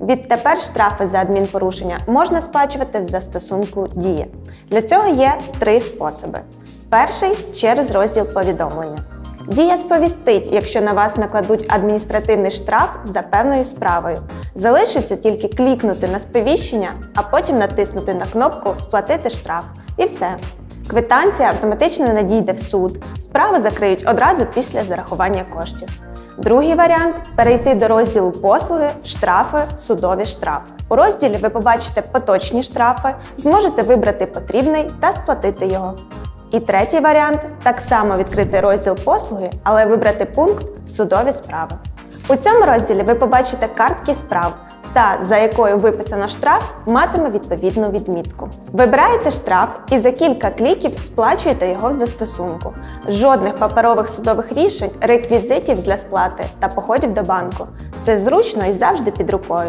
Відтепер штрафи за адмінпорушення можна сплачувати в застосунку Дія. Для цього є три способи. Перший через розділ повідомлення. Дія сповістить, якщо на вас накладуть адміністративний штраф за певною справою. Залишиться тільки клікнути на сповіщення, а потім натиснути на кнопку Сплатити штраф. І все. Квитанція автоматично надійде в суд. Справу закриють одразу після зарахування коштів. Другий варіант перейти до розділу послуги, штрафи, судові штрафи. У розділі ви побачите поточні штрафи, зможете вибрати потрібний та сплатити його. І третій варіант так само відкрити розділ послуги, але вибрати пункт Судові справи. У цьому розділі ви побачите картки справ. Та, за якою виписано штраф, матиме відповідну відмітку. Вибираєте штраф і за кілька кліків сплачуєте його в застосунку. Жодних паперових судових рішень, реквізитів для сплати та походів до банку. Все зручно і завжди під рукою.